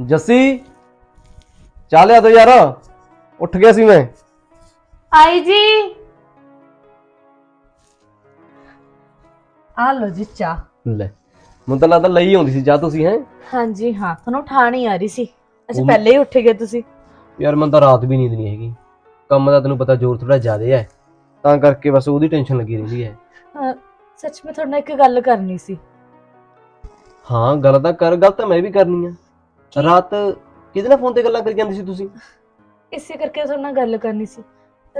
ਜੱਸੀ ਚਾਹ ਲਿਆ ਦੋ ਯਾਰ। ਉੱਠ ਗਿਆ ਸੀ ਮੈਂ। ਆਈ ਜੀ। ਆ ਲੋ ਜੀ ਚਾਹ। ਲੈ ਮੈਨੂੰ ਤਾਂ ਲੱਗਦਾ ਲਈ ਆਉਂਦੀ ਸੀ ਚਾਹ ਤੁਸੀਂ ਹੈ? ਹਾਂਜੀ ਹਾਂ ਤੁਹਾਨੂੰ ਉਠਾਣ ਹੀ ਆ ਰਹੀ ਸੀ। ਅਸੀਂ ਉਹ- ਪਹਿਲੇ ਹੀ ਉੱਠ ਗਏ ਤੁਸੀਂ। ਯਾਰ ਮੈਨੂੰ ਤਾਂ ਰਾਤ ਵੀ ਨੀਂਦ ਨਹੀਂ ਹੈਗੀ। ਕੰਮ ਦਾ ਤੈਨੂੰ ਪਤਾ ਜ਼ੋਰ ਥੋੜਾ ਜ਼ਿਆਦਾ ਹੈ। ਤਾਂ ਕਰਕੇ ਬਸ ਉਹਦੀ ਟੈਨਸ਼ਨ ਲੱਗੀ ਰਹਿੰਦੀ ਹੈ। ਸੱਚ ਮੈਂ ਤੁਹਾਡੇ ਨਾਲ ਇੱਕ ਗੱਲ ਕਰਨੀ ਸੀ। ਹਾਂ ਗੱਲ ਤਾਂ ਕਰ ਗੱਲ ਤਾਂ ਮੈਂ ਵੀ ਕਰਨੀ ਆ। ਰਾਤ ਕਿਹਦੇ ਨਾਲ ਫੋਨ ਤੇ ਗੱਲਾਂ ਕਰੀ ਜਾਂਦੀ ਸੀ ਤੁਸੀਂ? ਇਸੇ ਕਰਕੇ ਤੁਹਾਡੇ ਨਾਲ ਗੱਲ ਕਰਨੀ ਸੀ।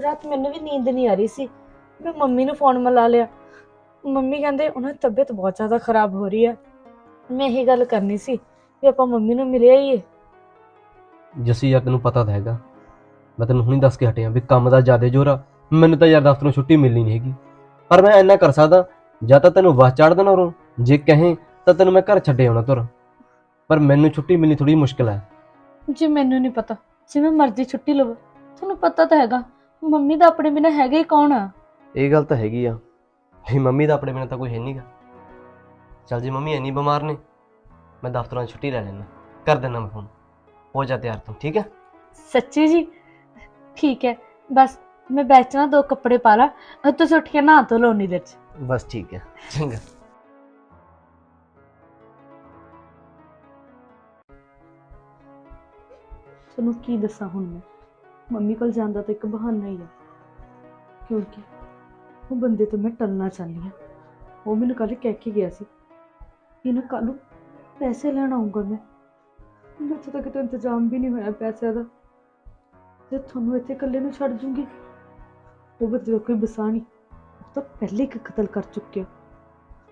ਰਾਤ ਮੈਨੂੰ ਵੀ ਨੀਂਦ ਨਹੀਂ ਆ ਰਹੀ ਸੀ। ਮੈਂ ਮੰਮੀ ਨੂੰ ਫੋਨ ਮਿਲਾ ਲਿਆ। ਮੰਮੀ ਕਹਿੰਦੇ ਉਹਨਾਂ ਦੀ ਤਬੀਅਤ ਬਹੁਤ ਜ਼ਿਆਦਾ ਖਰਾਬ ਹੋ ਰਹੀ ਹੈ ਮੈਂ ਇਹੀ ਗੱਲ ਕਰਨੀ ਸੀ ਵੀ ਆਪਾਂ ਮੰਮੀ ਨੂੰ ਮਿਲੇ ਆਈਏ। ਜੱਸੀ ਯਾਰ ਤੈਨੂੰ ਪਤਾ ਤਾਂ ਹੈਗਾ। ਮੈਂ ਤੈਨੂੰ ਹੁਣੀ ਦੱਸ ਕੇ ਹਟਿਆ ਵੀ ਕੰਮ ਦਾ ਜ਼ਿਆਦਾ ਜ਼ੋਰ ਆ। ਮੈਨੂੰ ਤਾਂ ਯਾਰ ਦਫ਼ਤਰੋਂ ਛੁੱਟੀ ਮਿਲਣੀ ਨਹੀਂ ਹੈਗੀ। ਪਰ ਮੈਂ ਇੰਨਾ ਕਰ ਸਕਦਾ ਜਾਂ ਤਾਂ ਤੈਨੂੰ ਬਸ ਚੜ ਦੇਣਾ ਉਰੋਂ। ਜੇ ਕਹੇ ਤਾਂ ਤੈਨੂੰ ਮੈਂ ਘਰ ਛੱਡੇ ਆਉਣਾ ਤੁਰ। ਪਰ ਮੈਨੂੰ ਛੁੱਟੀ ਮਿਲਣੀ ਥੋੜੀ ਮੁਸ਼ਕਲ ਹੈ। ਜੀ ਮੈਨੂੰ ਨਹੀਂ ਪਤਾ ਜਿਵੇਂ ਮਰਜ਼ੀ ਛੁੱਟੀ ਲਵੋ। ਤੁਹਾਨੂੰ ਪਤਾ ਤਾਂ ਹੈਗਾ ਮੰਮੀ ਦਾ ਆਪਣੇ ਬਿਨਾਂ ਹੈਗਾ ਹੀ ਕੌਣ ਆ? ਇਹ ਗੱਲ ਤਾਂ ਹੈਗੀ ਆ। ਵੀ ਮੰਮੀ ਦਾ ਆਪਣੇ ਬਿਨਾਂ ਤਾਂ ਕੋਈ ਹੈ ਨਹੀਂਗਾ ਚੱਲ ਜੇ ਮੰਮੀ ਇੰਨੀ ਬਿਮਾਰ ਨੇ ਮੈਂ ਦਫ਼ਤਰੋਂ ਛੁੱਟੀ ਲੈ ਲੈਣਾ ਕਰ ਦੇਣਾ ਮੈਂ ਫੋਨ ਹੋ ਜਾ ਤਿਆਰ ਤੂੰ ਠੀਕ ਹੈ ਸੱਚੀ ਜੀ? ਠੀਕ ਹੈ ਬਸ ਮੈਂ ਬੈਠਣਾ ਦੋ ਕੱਪੜੇ ਪਾ ਲਾ ਤੁਸੀਂ ਉੱਠ ਕੇ ਨਹਾ ਧੋ ਲਓ ਦੇਰ ਚ। ਬਸ ਠੀਕ ਹੈ ਚੰਗਾ। ਤੁਹਾਨੂੰ ਕੀ ਦੱਸਾਂ ਹੁਣ ਮੈਂ? ਮੰਮੀ ਕੋਲ ਜਾਂਦਾ ਤਾਂ ਇੱਕ ਬਹਾਨਾ ਹੀ ਆ। ਕਿਉਂਕਿ ਉਹ ਬੰਦੇ ਤੋਂ ਮੈਂ ਟਲਣਾ ਚਾਹੁੰਦੀ ਹਾਂ। ਉਹ ਮੈਨੂੰ ਕੱਲ ਕਹਿ ਕੇ ਗਿਆ ਸੀ ਕਿ ਨਾ ਕੱਲ ਨੂੰ ਪੈਸੇ ਲੈਣ ਆਉਂਗਾ ਮੈਂ। ਮੇਰੇ ਤਾਂ ਇੰਤਜ਼ਾਮ ਵੀ ਨਹੀਂ ਹੋਇਆ ਪੈਸਿਆਂ ਦਾ। ਤੇ ਤੁਹਾਨੂੰ ਇੱਥੇ ਇਕੱਲੇ ਨੂੰ ਛੱਡ ਜੂੰਗੀ, ਉਹ ਬੰਦੇ ਦਾ ਕੋਈ ਬਸਾ ਨਹੀਂ। ਉਹ ਤਾਂ ਪਹਿਲੇ ਇੱਕ ਕਤਲ ਕਰ ਚੁੱਕਿਆ।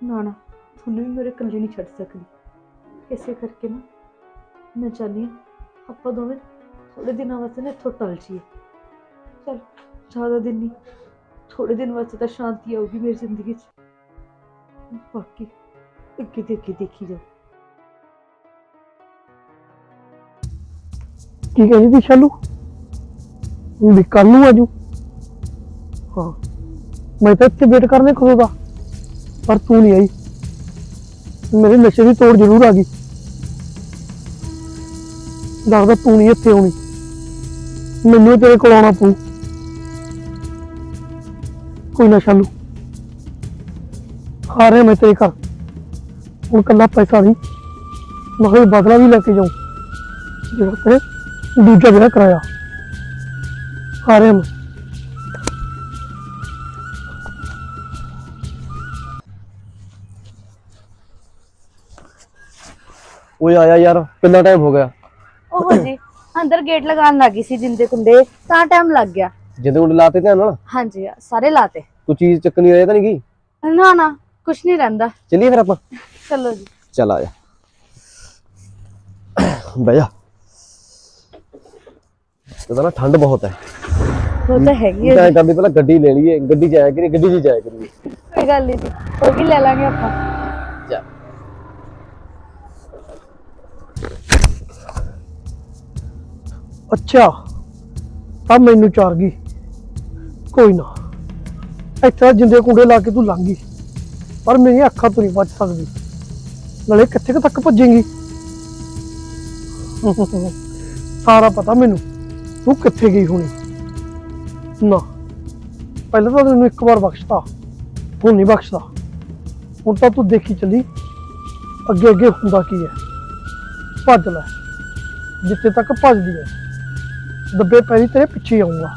ਨਾ ਨਾ, ਤੁਹਾਨੂੰ ਵੀ ਮੇਰੇ ਇਕੱਲੇ ਨਹੀਂ ਛੱਡ ਸਕਦੀ। ਇਸੇ ਕਰਕੇ ਨਾ ਮੈਂ ਚਾਹੁੰਦੀ ਹਾਂ ਆਪਾਂ ਦੋਵੇਂ ਥੋੜੇ ਦਿਨਾਂ ਵਾਸਤੇ ਨਾ ਇੱਥੋਂ ਟਲ ਜੀਏ ਚਲ, ਜ਼ਿਆਦਾ ਦਿਨ ਨਹੀਂ ਥੋੜੇ ਦਿਨ ਵਾਸਤੇ ਤਾਂ ਸ਼ਾਂਤੀ ਆਊਗੀ ਮੇਰੀ ਜ਼ਿੰਦਗੀ 'ਚ। ਬਾਕੀ ਅੱਗੇ ਦੇ ਅੱਗੇ ਦੇਖੀ ਜਾਓ। ਕੀ ਕਹਿੰਦੀ ਤੀ ਸ਼ਾਲੂ? ਵੀ ਕੱਲ ਨੂੰ ਆਜੂ ਹਾਂ। ਮੈਂ ਤਾਂ ਇੱਥੇ ਵੇਟ ਕਰਨੇ ਕਦੋਂ ਦਾ? ਪਰ ਤੂੰ ਨਹੀਂ ਆਈ। ਮੇਰੇ ਨਸ਼ੇ ਦੀ ਤੋੜ ਜ਼ਰੂਰ ਆ ਗਈ। ਲੱਗਦਾ ਤੂੰ ਨਹੀਂ ਇੱਥੇ ਆਉਣੀ। ਮੈਨੂੰ ਤੇਰੇ ਕੋਲ ਆਉਣਾ ਪਊ। ਕੋਈ ਨਾ ਸ਼ਾਲੂ। ਆ ਰਿਹਾ ਮੈਂ ਤੇਰੇ ਘਰ। ਹੁਣ ਕੱਲਾ ਪੈਸਾ ਨਹੀਂ ਮੈਂ ਬਦਲਾ ਵੀ ਲੈ ਕੇ ਜਾਉਂ ਜਿਹੜਾ ਤੇ ਦੂਜਾ ਵਿਆਹ ਕਰਾਇਆ। ਆ ਰਿਹਾ ਮੈਂ। ਓਏ ਆਇਆ ਯਾਰ ਕਿੰਨਾ ਟਾਈਮ ਹੋ ਗਿਆ? ਉਹ ਜੀ। ਅੰਦਰ ਗੇਟ ਲਗਾਉਣ ਲੱਗੀ ਸੀ ਜਿੰਦੇ ਕੁੰਡੇ ਤਾਂ ਟਾਈਮ ਲੱਗ ਗਿਆ। ਜਦੋਂ ਉੱਡ ਲਾਤੇ ਧਿਆਨ ਨਾਲ? ਹਾਂਜੀ ਸਾਰੇ ਲਾਤੇ। ਕੋਈ ਚੀਜ਼ ਚੱਕਣੀ ਰਹਿ ਤਾਂ ਨਹੀਂ ਗਈ? ਨਾ ਨਾ ਕੁਛ ਨਹੀਂ ਰਹਿੰਦਾ। ਚੱਲੀਏ ਫਿਰ ਆਪਾਂ? ਚਲੋ ਜੀ। ਚੱਲ ਆ ਜਾ। ਬਹਿ ਜਾ। ਇਹਦਾ ਨਾ ਠੰਡ ਬਹੁਤ ਹੈ। ਉਹ ਤਾਂ ਹੈਗੀ ਹੈ ਤਾਂ ਕਰਦੀ ਪਹਿਲਾਂ ਗੱਡੀ ਲੈ ਲਈਏ ਗੱਡੀ ਚ ਆਇਆ ਕਰੀ ਗੱਡੀ 'ਚ ਜਾਇਆ ਕਰੀਏ। ਕੋਈ ਗੱਲ ਨਹੀਂ ਉਹ ਵੀ ਲੈ ਲਾਂਗੇ ਆਪਾਂ। ਅੱਛਾ, ਤਾਂ ਮੈਨੂੰ ਚਾਰ ਗਈ। ਕੋਈ ਨਾ, ਇੱਥੇ ਜਿੰਦੇ ਕੁੰਡੇ ਲਾ ਕੇ ਤੂੰ ਲੰਘ ਗਈ, ਪਰ ਮੇਰੀਆਂ ਅੱਖਾਂ ਤੋਂ ਨਹੀਂ ਬਚ ਸਕਦੀ। ਨਾਲੇ ਕਿੱਥੇ ਕੁ ਤੱਕ ਭੱਜੇਂਗੀ? ਸਾਰਾ ਪਤਾ ਮੈਨੂੰ, ਤੂੰ ਕਿੱਥੇ ਗਈ ਹੋਣੀ। ਨਾ, ਪਹਿਲਾਂ ਤਾਂ ਤੈਨੂੰ ਇੱਕ ਵਾਰ ਬਖਸ਼ਤਾ, ਹੁਣ ਨਹੀਂ ਬਖਸ਼ਦਾ। ਹੁਣ ਤਾਂ ਤੂੰ ਦੇਖੀ ਚੱਲੀ ਅੱਗੇ ਅੱਗੇ ਹੁੰਦਾ ਕੀ ਹੈ। ਭੱਜ ਲੈ, ਜਿੱਥੇ ਤੱਕ ਭੱਜਦੀ ਹੈ। ਦੱਬੇ ਪੈਰੀ ਤੇਰੇ ਪਿੱਛੇ ਹੀ ਆਊਂਗਾ।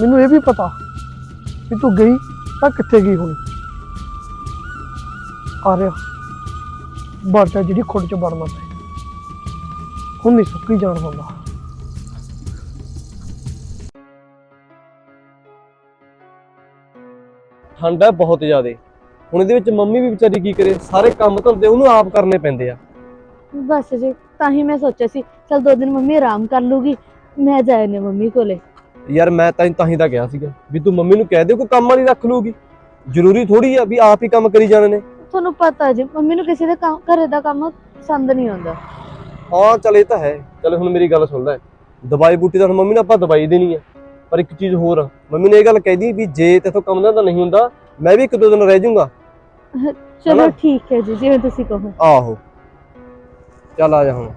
ਮੈਨੂੰ ਇਹ ਵੀ ਪਤਾ ਕਿ ਤੂੰ ਗਈ ਤਾਂ ਕਿੱਥੇ ਗਈ ਹੋਣੀ। ਆ ਰਿਹਾ। ਬਾਟਾ ਜਿਹੜੀ ਖੁੱਡ ਚ ਵੜਨਾ ਪਏ ਹੁਣ ਨਹੀਂ ਸੁੱਕੀ ਜਾਣ ਦਿੰਦਾ। ਠੰਡ ਹੈ ਬਹੁਤ ਜ਼ਿਆਦੇ। ਹੁਣ ਇਹਦੇ ਵਿੱਚ ਮੰਮੀ ਵੀ ਵਿਚਾਰੀ ਕੀ ਕਰੇ? ਸਾਰੇ ਕੰਮ ਧੰਦੇ ਉਹਨੂੰ ਆਪ ਕਰਨੇ ਪੈਂਦੇ ਆ। ਬਸ ਜੀ। ਤਾਂ ਹੀ ਮੈਂ ਸੋਚਿਆ ਸੀ ਚਲ ਦੋ ਦਿਨ ਮੰਮੀ ਆਰਾਮ ਕਰ ਲੂਗੀ ਮੈਂ ਜਾਏ ਨੇ ਮੰਮੀ ਕੋਲੇ। ਯਾਰ ਮੈਂ ਤਾਂ ਤਾਂ ਹੀ ਤਾਂ ਕਿਹਾ ਸੀਗਾ ਵੀ ਤੂੰ ਮੰਮੀ ਨੂੰ ਕਹਿ ਦੇ ਕੋਈ ਕੰਮ ਵਾਲੀ ਰੱਖ ਲੂਗੀ। ਜ਼ਰੂਰੀ ਥੋੜੀ ਆ ਵੀ ਆਪ ਹੀ ਕੰਮ ਕਰੀ ਜਾਣੇ ਨੇ। ਤੁਹਾਨੂੰ ਪਤਾ ਜੀ ਮੰਮੀ ਨੂੰ ਕਿਸੇ ਦੇ ਕੰਮ ਘਰੇ ਦਾ ਕੰਮ ਪਸੰਦ ਨਹੀਂ ਆਉਂਦਾ। ਹਾਂ ਚੱਲ ਇਹ ਤਾਂ ਹੈ। ਚੱਲ ਹੁਣ ਮੇਰੀ ਗੱਲ ਸੁਣ ਲੈ ਦਵਾਈ ਬੂਟੀ ਤਾਂ ਹੁਣ ਮੰਮੀ ਨੇ ਆਪਾਂ ਦਵਾਈ ਦੇਣੀ ਆ। ਪਰ ਇੱਕ ਚੀਜ਼ ਹੋਰ ਆ, ਮੰਮੀ ਨੇ ਇਹ ਗੱਲ ਕਹਿਦੀ ਵੀ ਜੇ ਤੇਥੋਂ ਕੰਮ ਦਾ ਨਹੀਂ ਹੁੰਦਾ ਮੈਂ ਵੀ ਇੱਕ ਦੋ ਦਿਨ ਰਹਿ ਜਾਊਂਗਾ। ਚਲੋ ਹਨਾ? ਠੀਕ ਹੈ ਜੀ ਜਿਵੇਂ ਤੁਸੀਂ ਕਹੋ। ਆਹੋ। ਚੱਲ ਆ ਜਾ ਹੁਣ।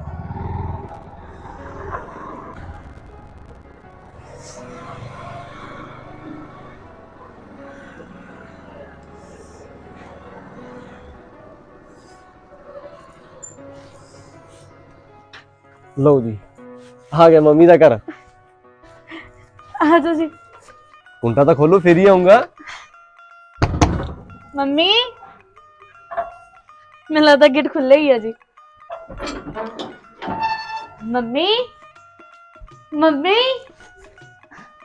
ਲਓ ਜੀ ਆ ਗਿਆ ਮੰਮੀ ਦਾ ਘਰ। ਆ ਜਾਓ ਜੀ। ਕੁੰਡਾ ਤਾਂ ਖੋਲੋ ਫੇਰ ਹੀ ਆਉਂਗਾ ਮੰਮੀ ਮੈਨੂੰ ਲੱਗਦਾ ਗੇਟ ਖੁੱਲ੍ਹਾ ਹੀ ਆ ਜੀ। ਮੰਮੀ ਮੰਮੀ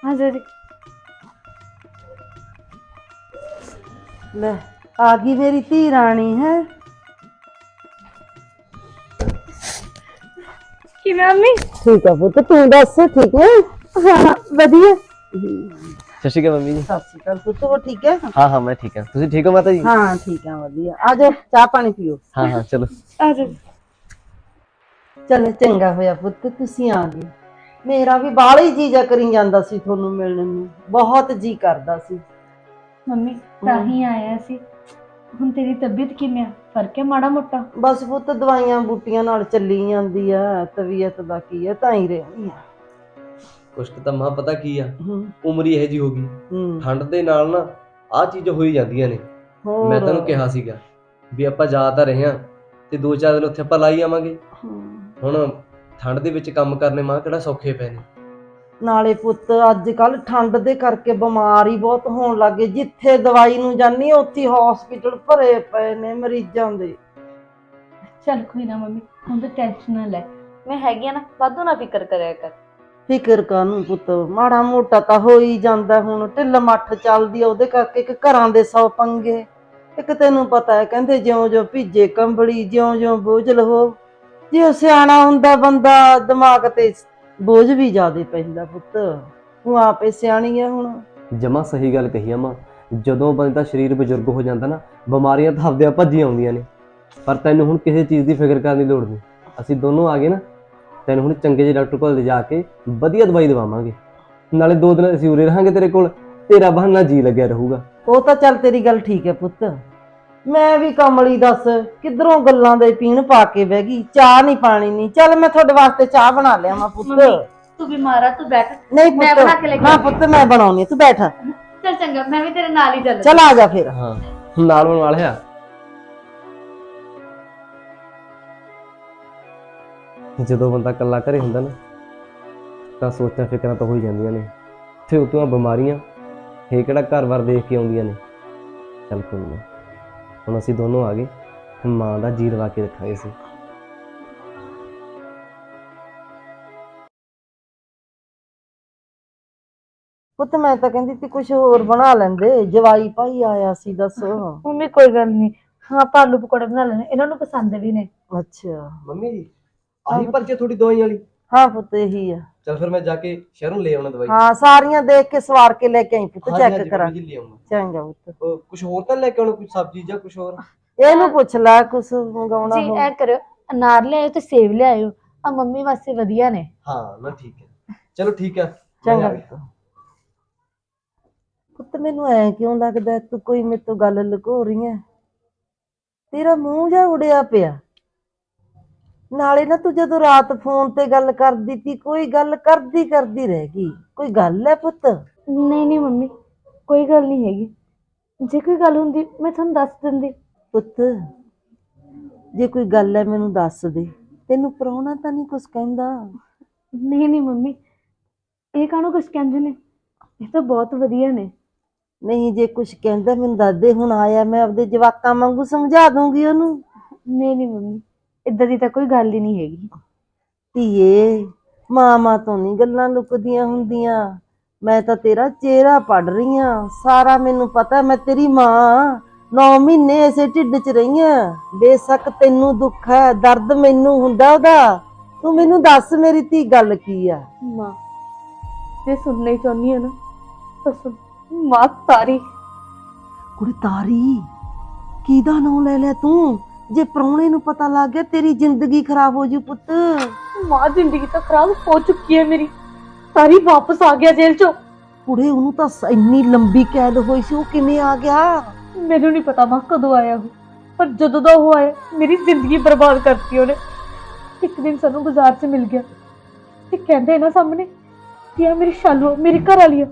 ਆ ਜਾਓ ਜੀ ਲੈ ਆ ਗਈ ਮੇਰੀ ਧੀ ਰਾਣੀ ਹੈ ਕਿਵੇਂ ਮੰਮੀ ਠੀਕ ਆ ਪੁੱਤ ਤੂੰ ਦੱਸ ਠੀਕ ਹੈ ਹਾਂ ਵਧੀਆ ਸਤਿ ਸ਼੍ਰੀ ਅਕਾਲ ਮੰਮੀ ਜੀ ਸਤਿ ਸ਼੍ਰੀ ਅਕਾਲ ਪੁੱਤ ਉਹ ਠੀਕ ਹੈ ਹਾਂ ਹਾਂ ਮੈਂ ਠੀਕ ਹਾਂ ਤੁਸੀਂ ਠੀਕ ਹੋ ਮਾਤਾ ਜੀ ਹਾਂ ਠੀਕ ਆ ਵਧੀਆ ਆ ਜਾਓ ਚਾਹ ਪਾਣੀ ਪੀਓ ਹਾਂ ਹਾਂ ਚਲੋ ਆ ਜਾਓ ਚੱਲ ਚੰਗਾ ਹੋਇਆ ਪੁੱਤ ਤੁਸੀਂ ਆ ਗਏ। ਮੇਰਾ ਵੀ ਬਾਹਲਾ ਹੀ ਜੀਜਾ ਕਰੀ ਜਾਂਦਾ ਸੀ ਤੁਹਾਨੂੰ ਮਿਲਣ ਨੂੰ। ਬਹੁਤ ਜੀ ਕਰਦਾ ਸੀ। ਮੰਮੀ ਤਾਂ ਹੀ ਆਇਆ ਸੀ। ਹੁਣ ਤੇਰੀ ਤਬੀਅਤ ਕਿਵੇਂ ਆ? ਫ਼ਰਕ ਹੈ ਮਾੜਾ ਮੋਟਾ? ਬਸ ਪੁੱਤ ਦਵਾਈਆਂ ਬੂਟੀਆਂ ਨਾਲ ਚੱਲੀ ਜਾਂਦੀ ਆ। ਤਬੀਅਤ ਦਾ ਕੀ ਹੈ ਤਾਂ ਹੀ ਰਹਿਣੀ ਆ। ਕੁਛ ਕੁ ਤਾਂ ਮਾਂ ਪਤਾ ਕੀ ਆ? ਹੂੰ। ਉਮਰ ਹੀ ਇਹ ਜੀ ਹੋ ਗਈ। ਹੂੰ। ਠੰਡ ਦੇ ਨਾਲ ਨਾ ਆਹ ਚੀਜ਼ਾਂ ਹੋਈ ਜਾਂਦੀਆਂ ਨੇ। ਹੋਰ। ਮੈਂ ਤੈਨੂੰ ਕਿਹਾ ਸੀਗਾ ਵੀ ਆਪਾਂ ਜਾ ਤਾਂ ਰਹੇ ਹਾਂ ਤੇ ਦੋ ਚਾਰ ਦਿਨ ਉੱਥੇ ਆਪਾਂ ਲਾਈ ਆਵਾਂਗੇ। ਹੂੰ। ਹੁਣ ਠੰਡ ਦੇ ਵਿੱਚ ਕੰਮ ਕਰਨੇ ਮਾਂ ਕਿਹੜਾ ਸੌਖੇ ਪਏ ਨੇ? ਨਾਲੇ ਪੁੱਤ ਅੱਜ ਕੱਲ ਠੰਡ ਦੇ ਕਰਕੇ ਬਿਮਾਰ ਹੀ ਬਹੁਤ ਹੋਣ ਲੱਗੇ ਜਿੱਥੇ ਦਵਾਈ ਨੂੰ ਜਾਨੀ ਉੱਥੇ ਹਸਪੀਟਲ ਭਰੇ ਪਏ ਨੇ ਮਰੀਜ਼ਾਂ ਦੇ। ਚੱਲ ਕੋਈ ਨਾ ਮੰਮੀ ਹੁਣ ਤਾਂ ਟੈਨਸ਼ਨ ਨਾ ਲੈ। ਮੈਂ ਹੈਗੀ ਆ ਨਾ ਵਾਧੂ ਨਾ ਫਿਕਰ ਕਰਿਆ ਕਰ। ਫਿਕਰ ਕਾਨੂੰ ਪੁੱਤ? ਮਾੜਾ ਮੋਟਾ ਤਾਂ ਹੋ ਹੀ ਜਾਂਦਾ ਹੁਣ। ਢਿੱਲ ਮੱਠ ਚੱਲਦੀ ਆ ਉਹਦੇ ਕਰਕੇ ਇੱਕ ਘਰਾਂ ਦੇ ਸੌ ਪੰਗੇ। ਇੱਕ ਤੈਨੂੰ ਪਤਾ ਹੈ ਕਹਿੰਦੇ ਜਿਉਂ-ਜਿਉਂ ਭਿੱਜੇ ਕੰਬਲੀ ਜਿਉਂ-ਜਿਉਂ ਬੋਝਲ ਹੋ। ਜੇ ਉਹ ਸਿਆਣਾ ਹੁੰਦਾ ਬੰਦਾ ਦਿਮਾਗ ਤੇ ਬੋਝ ਵੀ ਜ਼ਿਆਦੇ ਪੈਂਦਾ ਪੁੱਤ। ਤੂੰ ਆਪੇ ਸਿਆਣੀ ਹੈ ਹੁਣ। ਜਮਾ ਸਹੀ ਗੱਲ ਕਹੀ ਆ ਮਾਂ। ਜਦੋਂ ਬੰਦੇ ਦਾ ਸਰੀਰ ਬਜ਼ੁਰਗ ਹੋ ਜਾਂਦਾ ਨਾ ਬਿਮਾਰੀਆਂ ਤਾਂ ਆਪ ਭੱਜੀ ਆਉਂਦੀਆਂ ਨੇ। ਪਰ ਤੈਨੂੰ ਹੁਣ ਕਿਸੇ ਚੀਜ਼ ਦੀ ਫਿਕਰ ਕਰਨ ਦੀ ਲੋੜ ਨਹੀਂ। ਅਸੀਂ ਦੋਨੋਂ ਆ ਗਏ ਨਾ ਤੈਨੂੰ ਹੁਣ ਚੰਗੇ ਜਿਹੇ ਡਾਕਟਰ ਕੋਲ ਲਿਜਾ ਕੇ ਵਧੀਆ ਦਵਾਈ ਦਵਾਵਾਂਗੇ। ਨਾਲੇ ਦੋ ਦਿਨ ਅਸੀਂ ਉਰੇ ਰਹਾਂਗੇ ਤੇਰੇ ਕੋਲ ਤੇਰਾ ਬਹਾਨਾ ਜੀ ਲੱਗਿਆ ਰਹੂਗਾ। ਉਹ ਤਾਂ ਚੱਲ ਤੇਰੀ ਗੱਲ ਠੀਕ ਹੈ ਪੁੱਤ। ਮੈਂ ਵੀ ਕਮਲੀ ਦੱਸ ਕਿਧਰੋਂ ਗੱਲਾਂ ਦੇ ਪੀਣ ਪਾ ਕੇ ਬਹਿ ਗਈ? ਚਾਹ ਨਹੀਂ ਪਾਣੀ ਨਹੀਂ। ਚੱਲ ਮੈਂ ਤੁਹਾਡੇ ਵਾਸਤੇ ਚਾਹ ਬਣਾ ਲਿਆ ਮੈਂ ਪੁੱਤ। ਮੰਮੀ ਤੂੰ ਬਿਮਾਰ ਆ ਤੂੰ ਬੈਠ। ਨਹੀਂ ਮੈਂ ਬਣਾ ਕੇ ਲੈ ਕੇ ਨਾ ਪੁੱਤ ਮੈਂ ਬਣਾਉਣੀ ਤੂੰ ਬੈਠ। ਚੱਲ ਚੰਗਾ ਮੈਂ ਵੀ ਤੇਰੇ ਨਾਲ ਹੀ ਚੱਲ। ਚੱਲ ਆ ਜਾ ਫਿਰ। ਹਾਂ ਨਾਲ ਬਣਵਾ ਲਿਆ। ਜਦੋਂ ਬੰਦਾ ਇਕੱਲਾ ਘਰੇ ਹੁੰਦਾ ਨਾ ਤਾਂ ਸੋਚਾਂ ਫਿਕਰਾਂ ਤਾਂ ਹੋ ਹੀ ਜਾਂਦੀਆਂ ਨੇ। ਤੇ ਉਤੋਂ ਬਿਮਾਰੀਆਂ ਇਹ ਕਿਹੜਾ ਘਰ-ਬਾਰ ਦੇਖ ਕੇ ਆਉਂਦੀਆਂ ਨੇ। ਚੱਲ ਕੋਈ ਨਾ। ਹੁਣ ਅਸੀਂ ਦੋਨੋਂ ਆ ਗਏ ਹੁਣ ਮਾਂ ਦਾ ਜੀ ਲਵਾ ਕੇ ਰੱਖਾਂਗੇ ਅਸੀਂ। ਪੁੱਤ ਮੈਂ ਤਾਂ ਕਹਿੰਦੀ ਸੀ ਕੁਝ ਹੋਰ ਬਣਾ ਲੈਂਦੇ ਜਵਾਈ ਭਾਈ ਆਇਆ ਸੀ ਦੱਸ। ਮੰਮੀ ਕੋਈ ਗੱਲ ਨਹੀਂ ਹਾਂ ਆਪਾਂ ਆਲੂ ਪਕੌੜੇ ਬਣਾ ਲੈਣੇ ਇਹਨਾਂ ਨੂੰ ਪਸੰਦ ਵੀ ਨੇ। ਅੱਛਾ। ਮੰਮੀ ਜੀ ਆਹੀ ਪਰਚੇ ਥੋੜੀ ਦਵਾਈ ਵਾਲੀ। ਹਾਂ ਪੁੱਤ ਇਹੀ ਆ। ਚੱਲ ਫਿਰ ਮੈਂ ਜਾ ਕੇ ਸ਼ਹਿਰੋਂ ਲੈ ਆਉਣਾ ਦਵਾਈ। ਹਾਂ ਸਾਰੀਆਂ ਦੇਖ ਕੇ ਸਵਾਰ ਕੇ ਲੈ ਕੇ ਆਈ ਪੁੱਤ ਚੈੱਕ ਕਰਾਂ। ਜੀ ਲੈ ਆਉਣਾ ਚੰਗਾ ਪੁੱਤ। ਕੁਝ ਹੋਰ ਤਾਂ ਲੈ ਕੇ ਆਉਣਾ ਕੋਈ ਸਬਜ਼ੀ ਜਾਂ ਕੁਝ ਹੋਰ? ਇਹਨੂੰ ਪੁੱਛ ਲੈ ਕੁਝ ਮੰਗਾਉਣਾ ਜੀ ਹੋ ਐ ਕਰਿਓ ਅਨਾਰ ਲਿਆਇਓ ਤੇ ਸੇਬ ਲਿਆਇਓ ਆ ਮੰਮੀ ਵਾਸਤੇ ਵਧੀਆ ਨੇ। ਹਾਂ ਨਾ ਠੀਕ ਹੈ। ਚਲੋ ਠੀਕ ਹੈ ਚੰਗਾ। ਪੁੱਤ। ਪੁੱਤ ਮੈਨੂੰ ਐ ਕਿਉਂ ਲੱਗਦਾ ਤੂੰ ਕੋਈ ਮੇਰੇ ਤੋਂ ਗੱਲ ਲੁਕੋ ਰਹੀ ਐ ਤੇਰਾ ਮੂੰਹ ਜਾ ਉੜਿਆ ਪਿਆ। ਨਾਲੇ ਨਾ ਤੂੰ ਜਦੋਂ ਰਾਤ ਫੋਨ ਤੇ ਗੱਲ ਕਰਦੀ ਤੀ ਕੋਈ ਗੱਲ ਕਰਦੀ ਕਰਦੀ ਰਹਿ ਗਈ। ਕੋਈ ਗੱਲ ਐ ਪੁੱਤ? ਨਹੀਂ ਨਹੀਂ ਮੰਮੀ ਕੋਈ ਗੱਲ ਨਹੀਂ ਹੈਗੀ। ਜੇ ਕੋਈ ਗੱਲ ਹੁੰਦੀ ਮੈਂ ਤੁਹਾਨੂੰ ਦੱਸ ਦਿੰਦੀ। ਪੁੱਤ ਜੇ ਕੋਈ ਗੱਲ ਐ ਮੈਨੂੰ ਦੱਸ ਦੇ। ਤੈਨੂੰ ਪ੍ਰਾਹੁਣਾ ਤਾਂ ਨਹੀਂ ਕੁਛ ਕਹਿੰਦਾ? ਨਹੀਂ ਨਹੀਂ ਮੰਮੀ ਇਹ ਕਾਹਨੂੰ ਕੁਛ ਕਹਿੰਦੇ ਨੇ? ਇਹ ਤਾਂ ਬਹੁਤ ਵਧੀਆ ਨੇ। ਨਹੀਂ ਜੇ ਕੁਛ ਕਹਿੰਦਾ ਮੈਨੂੰ ਦੱਸ ਦੇ। ਹੁਣ ਆਇਆ ਮੈਂ ਆਪਦੇ ਜਵਾਕਾਂ ਵਾਂਗੂ ਸਮਝਾ ਦੂੰਗੀ ਉਹਨੂੰ। ਨਹੀਂ ਨਹੀਂ ਮੰਮੀ ਇਦਾਂ ਦੀ ਤਾਂ ਕੋਈ ਗੱਲ ਹੀ ਨਹੀਂ ਹੈਗੀ। ਧੀਏ ਮਾਮਾ ਤੋਂ ਨਹੀਂ ਗੱਲਾਂ ਲੁਕਦੀਆਂ ਹੁੰਦੀਆਂ। ਮੈਂ ਤਾਂ ਤੇਰਾ ਚਿਹਰਾ ਪੜ ਰਹੀ ਆ। ਸਾਰਾ ਮੈਨੂੰ ਪਤਾ ਮੈਂ ਤੇਰੀ ਮਾਂ। 9 ਮਹੀਨੇ ਐਸੇ ਢਿੱਡ 'ਚ ਰਹੀ ਆ। ਬੇਸ਼ੱਕ ਤੈਨੂੰ ਦੁੱਖ ਹੈ ਦਰਦ ਮੈਨੂੰ ਹੁੰਦਾ ਉਹਦਾ। ਤੂੰ ਮੈਨੂੰ ਦੱਸ ਮੇਰੀ ਧੀ ਗੱਲ ਕੀ ਆ? ਮਾਂ ਜੇ ਸੁਣਨਾ ਚਾਹੁੰਦੀ ਹੈ ਨਾ ਤਾਂ ਸੁਣ। ਮਾਂ ਤਾਰੀ। ਕੁੜੀ ਤਾਰੀ ਕਿਹਦਾ ਨਾਂ ਲੈ ਲਿਆ ਤੂੰ? ਜੇ ਪ੍ਰਾਹੁਣੇ ਨੂੰ ਪਤਾ ਲੱਗ ਗਿਆ ਤੇਰੀ ਜ਼ਿੰਦਗੀ ਖਰਾਬ ਹੋ ਜੂ ਪੁੱਤ। ਮਾਂ ਜ਼ਿੰਦਗੀ ਤਾਂ ਖਰਾਬ ਹੋ ਚੁੱਕੀ ਹੈ ਮੇਰੀ। ਤਾਰੀ ਵਾਪਸ ਆ ਗਿਆ ਜੇਲ੍ਹ ਚੋਂ। ਕੁੜੇ ਉਹਨੂੰ ਤਾਂ ਸ- ਇੰਨੀ ਲੰਬੀ ਕੈਦ ਹੋਈ ਸੀ ਉਹ ਕਿਵੇਂ ਆ ਗਿਆ? ਮੈਨੂੰ ਨਹੀਂ ਪਤਾ ਮਾਂ ਕਦੋਂ ਆਇਆ ਉਹ ਪਰ ਜਦੋਂ ਦਾ ਉਹ ਆਇਆ ਮੇਰੀ ਜ਼ਿੰਦਗੀ ਬਰਬਾਦ ਕਰਤੀ ਉਹਨੇ। ਇੱਕ ਦਿਨ ਸਾਨੂੰ ਬਾਜ਼ਾਰ 'ਚ ਮਿਲ ਗਿਆ ਤੇ ਕਹਿੰਦੇ ਨਾ ਸਾਹਮਣੇ ਕਿ ਆ ਮੇਰੀ ਸ਼ਾਲੂ ਆ, ਮੇਰੀ ਘਰ ਵਾਲੀ ਆ।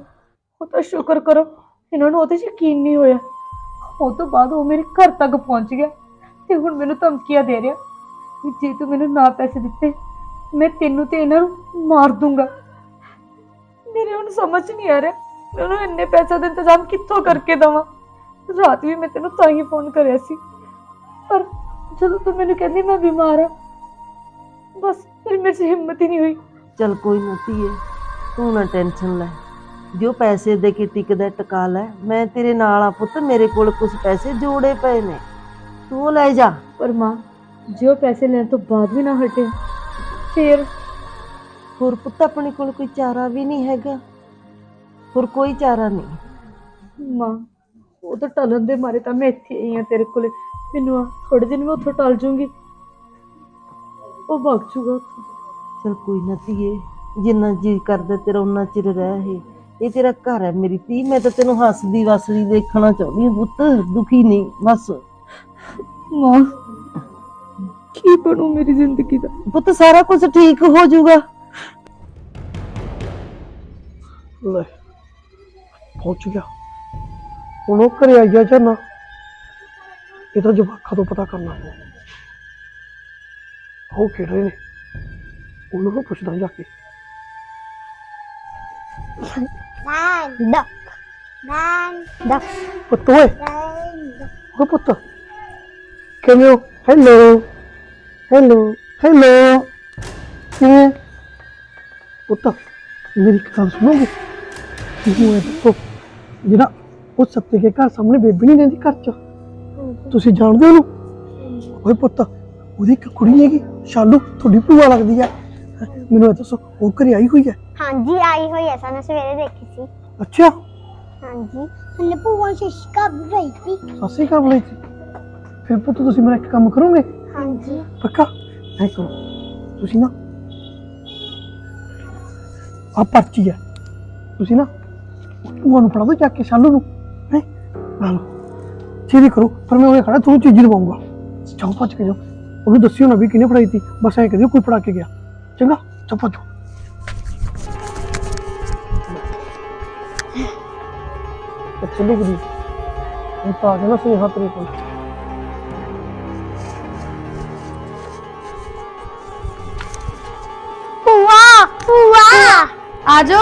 ਉਹ ਤਾਂ ਸ਼ੁਕਰ ਕਰੋ ਇਹਨਾਂ ਨੂੰ ਉਹਦੇ 'ਚ ਯਕੀਨ ਨਹੀਂ ਹੋਇਆ। ਉਹ ਤੋਂ ਬਾਅਦ ਉਹ ਮੇਰੇ ਘਰ ਤੱਕ ਪਹੁੰਚ ਗਿਆ। ਤੇ ਹੁਣ ਮੈਨੂੰ ਧਮਕੀਆਂ ਦੇ ਰਿਹਾ ਵੀ ਜੇ ਤੂੰ ਮੈਨੂੰ ਨਾ ਪੈਸੇ ਦਿੱਤੇ, ਮੈਂ ਤੈਨੂੰ ਤੇ ਇਹਨਾਂ ਨੂੰ ਮਾਰ ਦੂੰਗਾ। ਮੇਰੇ ਹੁਣ ਸਮਝ ਨਹੀਂ ਆ ਰਿਹਾ, ਮੈਂ ਉਹਨੂੰ ਇੰਨੇ ਪੈਸੇ ਦਾ ਇੰਤਜ਼ਾਮ ਕਿੱਥੋਂ ਕਰਕੇ ਦਵਾਂ? ਰਾਤ ਵੀ ਮੈਂ ਤੈਨੂੰ ਤਾਂ ਹੀ ਫੋਨ ਕਰਿਆ ਸੀ, ਪਰ ਜਦੋਂ ਤੂੰ ਮੈਨੂੰ ਕਹਿੰਦੀ ਮੈਂ ਬਿਮਾਰ ਹਾਂ, ਬਸ ਫਿਰ ਮੇਰੇ 'ਚ ਹਿੰਮਤ ਹੀ ਨਹੀਂ ਹੋਈ। ਚਲ ਕੋਈ ਨਾ ਧੀਏ, ਤੂੰ ਨਾ ਟੈਨਸ਼ਨ ਲੈ। ਜੋ ਪੈਸੇ ਦੇ ਕੇ ਟਿਕਦਾ, ਟਕਾ ਲੈ। ਮੈਂ ਤੇਰੇ ਨਾਲ ਆ ਪੁੱਤ, ਮੇਰੇ ਕੋਲ ਕੁਝ ਪੈਸੇ ਜੋੜੇ ਪਏ ਨੇ। ਤੂੰ ਲੈ ਜਾ ਪਰ ਮਾਂ ਜੇ ਉਹ ਪੈਸੇ ਲੈਣ ਤੋਂ ਬਾਅਦ ਵੀ ਨਾ ਹਟੇ ਫਿਰ ਹੋਰ ਪੁੱਤ ਆਪਣੇ ਕੋਲ ਕੋਈ ਚਾਰਾ ਵੀ ਨਹੀਂ ਹੈਗਾ। ਹੋਰ ਕੋਈ ਚਾਰਾ ਨਹੀਂ। ਮਾਂ ਉਹ ਤਾਂ ਟਲਣ ਦੇ ਮਾਰੇ ਤਾਂ ਮੈਂ ਇੱਥੇ ਆਈ ਆ ਤੇਰੇ ਕੋਲੇ। ਮੈਨੂੰ ਆ ਥੋੜੇ ਦਿਨ ਮੈਂ ਉੱਥੋਂ ਟਲ ਜੂੰਗੀ ਉਹ ਭੱਗ ਜੂਗਾ ਉੱਥੋਂ। ਚਲ ਕੋਈ ਨਾ ਧੀਏ ਜਿੰਨਾ ਜੀ ਕਰਦਾ ਤੇਰਾ ਉਹਨਾਂ ਚਿਰ ਰਹਿ ਇਹ। ਇਹ ਤੇਰਾ ਘਰ ਹੈ ਮੇਰੀ ਧੀ ਮੈਂ ਤਾਂ ਤੈਨੂੰ ਹੱਸਦੀ ਵਸਦੀ ਦੇਖਣਾ ਚਾਹੁੰਦੀ ਹਾਂ ਪੁੱਤ ਦੁਖੀ ਨਹੀਂ ਬਸ। ਮਾਂ ਕੀ ਬਣੂ ਮੇਰੀ ਜ਼ਿੰਦਗੀ ਦਾ ਪੁੱਤ ਸਾਰਾ ਕੁਝ ਠੀਕ ਹੋ ਜਾਊਗਾ ਲੈ ਪਹੁੰਚ ਗਿਆ ਹੁਣ ਉਹ ਘਰੇ ਆਈ ਗਿਆ ਝਰਨਾ ਇਹ ਤਾਂ ਜਵਾਕਾਂ ਤੋਂ ਪਤਾ ਕਰਨਾ ਪਊ ਉਹ ਕਿਹੜੇ ਨੇ ਉਹਨਾਂ ਨੂੰ ਪੁੱਛਦਾ ਜਾ ਕੇ Man, duck. Man, duck. ਪੁੱਤ ਓਏ. ਉਹ ਪੁੱਤ ਕਿਵੇਂ ਹੋ ਹੈਲੋ ਹੈਲੋ ਹੈਲੋ ਕਿਵੇਂ ਪੁੱਤ ਮੇਰੀ ਇੱਕ ਗੱਲ ਸੁਣੋਗੇ ਤੁਸੀਂ ਇਹ ਦੱਸੋ ਜਿਹੜਾ ਉਹ ਸੱਤੇ ਕੇ ਘਰ ਸਾਹਮਣੇ ਬੇਬੀ ਨਹੀਂ ਰਹਿੰਦੀ ਘਰ 'ਚ ਤੁਸੀਂ ਜਾਣਦੇ ਹੋ ਉਹਨੂੰ ਓਏ ਪੁੱਤ ਉਹਦੀ ਇੱਕ ਕੁੜੀ ਹੈਗੀ ਸ਼ਾਲੂ ਤੁਹਾਡੀ ਭੂਆ ਲੱਗਦੀ ਹੈ ਮੈਨੂੰ ਇਹ ਦੱਸੋ ਉਹ ਘਰੇ ਆਈ ਹੋਈ ਹੈ ਹਾਂਜੀ ਆਈ ਹੋਈ ਹੈ ਸਾਨੂੰ ਸਵੇਰੇ ਦੇਖੀ ਸੀ ਅੱਛਾ ਹਾਂਜੀ ਹਲੇ ਭੂਆ ਸ਼ਿਸ਼ਕਾ ਰਹੀ ਸੀ ਸੱਸੇ ਘਰ ਬੁਲਾਈ ਸੀ ਫਿਰ ਪੁੱਤ ਤੁਸੀਂ ਮੇਰਾ ਇੱਕ ਕੰਮ ਕਰੋਗੇ? ਹਾਂਜੀ। ਪੱਕਾ? ਐ ਕਰੋ। ਤੁਸੀਂ ਨਾ ਆ ਪਰਚੀ ਹੈ ਤੁਸੀਂ ਨਾ ਉਹ ਨੂੰ ਫੜਾ ਦਿਓ ਚੱਕ ਕੇ ਸ਼ਾਲੂ ਨੂੰ। ਹੈ? ਆ ਲਓ। ਛੇਤੀ ਕਰੋ ਪਰ ਮੈਂ ਉਹਨੇ ਖੜਾ ਤੁਹਾਨੂੰ ਚੀਜ਼ੀ ਦਵਾਉਂਗਾ। ਜਾਓ ਭੱਜ ਕੇ ਜਾਓ। ਉਹਨੂੰ ਦੱਸਿਓ ਨਾ ਵੀ ਕਿਹਨੇ ਫੜਾਈ ਤੀ ਬਸ ਐ ਕਹਦੇ ਕੋਈ ਫੜਾ ਕੇ ਗਿਆ। ਚੰਗਾ? ਚਾ ਭੱਜੋ ਅੱਛਾ ਲੁਕ ਦੀ ਇਹ ਤਾਂ ਆ ਗਿਆ ਨਾ ਸੁਨੇਹਾ ਤੇਰੇ ਕੋਲ। ਆਜੋ।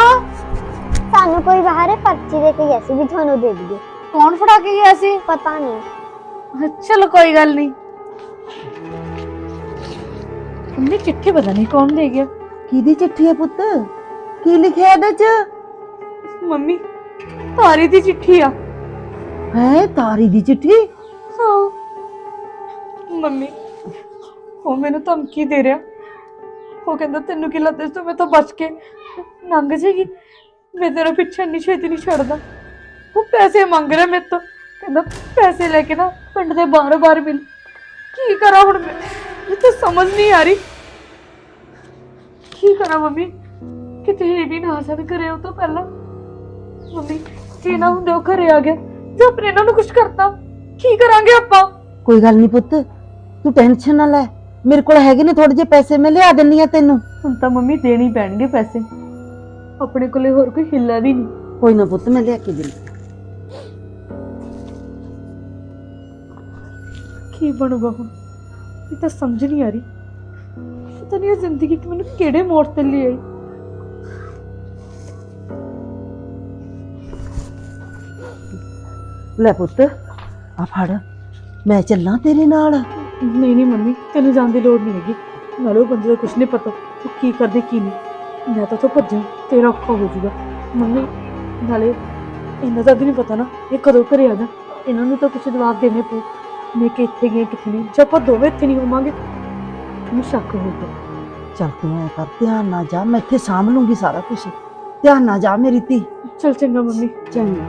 ਸਾਨੂੰ ਕੋਈ ਬਾਹਰ ਪਰਚੀ ਦੇ ਕੇ ਗਿਆ ਸੀ ਵੀ ਤੁਹਾਨੂੰ ਦੇ ਦਈਏ। ਕੌਣ ਫੜਾ ਕੇ ਗਿਆ ਸੀ? ਪਤਾ ਨਹੀਂ। ਚਲੋ ਕੋਈ ਗੱਲ ਨਹੀਂ। ਉਹਨੇ ਚਿੱਠੀ ਪਤਾ ਨਹੀਂ ਕੌਣ ਦੇ ਗਿਆ। ਕਿਹਦੀ ਚਿੱਠੀ ਹੈ ਪੁੱਤ? ਕੀ ਲਿਖਿਆ ਇਹਦੇ 'ਚ? ਮੰਮੀ ਤਾਰੀ ਦੀ ਚਿੱਠੀ ਆ। ਹੈ ਤਾਰੀ ਦੀ ਚਿੱਠੀ? ਹਾਂ। ਮੰਮੀ ਉਹ ਮੈਨੂੰ ਧਮਕੀ ਦੇ ਰਿਹਾ। ਉਹ ਕਹਿੰਦਾ ਤੈਨੂੰ ਕੀ ਲੱਗਦਾ ਤੂੰ ਮੇਰੇ ਤੋਂ ਬਚ ਕੇ ਲੰਘ ਜਾਏਗੀ ਮੈਂ ਤੇਰਾ ਪਿੱਛੇ ਨਹੀਂ ਛੇਤੀ ਨਹੀਂ ਛੱਡਦਾ। ਉਹ ਪੈਸੇ ਮੰਗ ਰਿਹਾ ਮੇਰੇ ਤੋਂ। ਕਹਿੰਦਾ ਪੈਸੇ ਲੈ ਕੇ ਨਾ ਪਿੰਡ ਦੇ ਬਾਹਰੋਂ ਬਾਹਰ ਮਿਲ। ਕੀ ਕਰਾਂ ਹੁਣ ਮੈਂ? ਮੈਨੂੰ ਤਾਂ ਸਮਝ ਨਹੀਂ ਆ ਰਹੀ। ਕੀ ਕਰਾਂ ਮੰਮੀ? ਕਿਤੇ ਇਹ ਵੀ ਨਾ ਸਦ ਕਰੇ ਉਹ ਤੋਂ ਪਹਿਲਾਂ। ਮੰਮੀ ਜੇ ਨਾ ਹੁੰਦੇ ਉਹ ਘਰੇ ਆ ਗਿਆ। ਜੇ ਆਪਣੇ ਇਹਨਾਂ ਨੂੰ ਕੁਝ ਕਰਤਾ ਕੀ ਕਰਾਂਗੇ ਆਪਾਂ? ਕੋਈ ਗੱਲ ਨਹੀਂ ਪੁੱਤ। ਤੂੰ ਟੈਨਸ਼ਨ ਨਾ ਲੈ। ਮੇਰੇ ਕੋਲ ਹੈਗੇ ਨੇ ਥੋੜੇ ਜਿਹੇ ਪੈਸੇ ਮੈਂ ਲਿਆ ਦਿੰਨੀ ਆ ਤੈਨੂੰ। ਹੁਣ ਤਾਂ ਮੰਮੀ ਦੇਣੇ ਪੈਣਗੇ ਪੈਸੇ। ਆਪਣੇ ਕੋਲੇ ਹੋਰ ਕੋਈ ਹਿੱਲਾ ਵੀ ਨਹੀਂ ਕੋਈ ਨਾ ਪੁੱਤ ਮੈਂ ਲਿਆ ਕੇ ਦਿੰਦੀ ਕੀ ਬਣੂਗਾ ਹੁਣ ਇਹ ਤਾਂ ਸਮਝ ਨਹੀਂ ਆ ਰਹੀ ਪਤਾ ਨਹੀਂ ਇਹ ਜ਼ਿੰਦਗੀ ਕਿ ਮੈਨੂੰ ਕਿਹੜੇ ਮੋੜ ਤੇ ਲੈ ਆਈ ਲੈ ਪੁੱਤ ਆ ਫੜ ਮੈਂ ਚੱਲਾਂ ਤੇਰੇ ਨਾਲ ਨਹੀਂ ਨਹੀਂ ਮੰਮੀ ਤੈਨੂੰ ਜਾਣ ਦੀ ਲੋੜ ਨਹੀਂ ਹੈਗੀ ਨਾਲੇ ਉਹ ਬੰਦੇ ਦਾ ਕੁਝ ਨਹੀਂ ਪਤਾ ਤੂੰ ਕੀ ਕਰਦੇ ਕੀ ਨਹੀਂ ਮੈਂ ਤਾਂ ਤੋਂ ਭੱਜਾਂ ਤੇਰਾ ਔਖਾ ਹੋ ਜਾਊਗਾ। ਮੰਮੀ ਨਾਲੇ ਇਹਨਾਂ ਦਾ ਵੀ ਨਹੀਂ ਪਤਾ ਨਾ ਇਹ ਕਦੋਂ ਘਰੇ ਆ ਜਾ ਇਹਨਾਂ ਨੂੰ ਤਾਂ ਕੁਝ ਜਵਾਬ ਦੇਣੇ ਪਊ। ਮੈਂ ਕਿ ਇੱਥੇ ਗਈ ਕਿੱਥੇ ਨਹੀਂ। ਜੇ ਆਪਾਂ ਦੋਵੇਂ ਇੱਥੇ ਨਹੀਂ ਹੋਵਾਂਗੇ ਮੈਨੂੰ ਸ਼ੱਕ ਹੋਊਗਾ ਚੱਲ ਤੂੰ ਐ ਕਰ ਧਿਆਨ ਨਾਲ ਜਾ ਮੈਂ ਇੱਥੇ ਸਾਂਭ ਲੂੰਗੀ ਸਾਰਾ ਕੁਝ ਧਿਆਨ ਨਾਲ ਜਾ ਮੇਰੀ ਧੀ। ਚਲ ਚੰਗਾ ਮੰਮੀ। ਚੰਗਾ।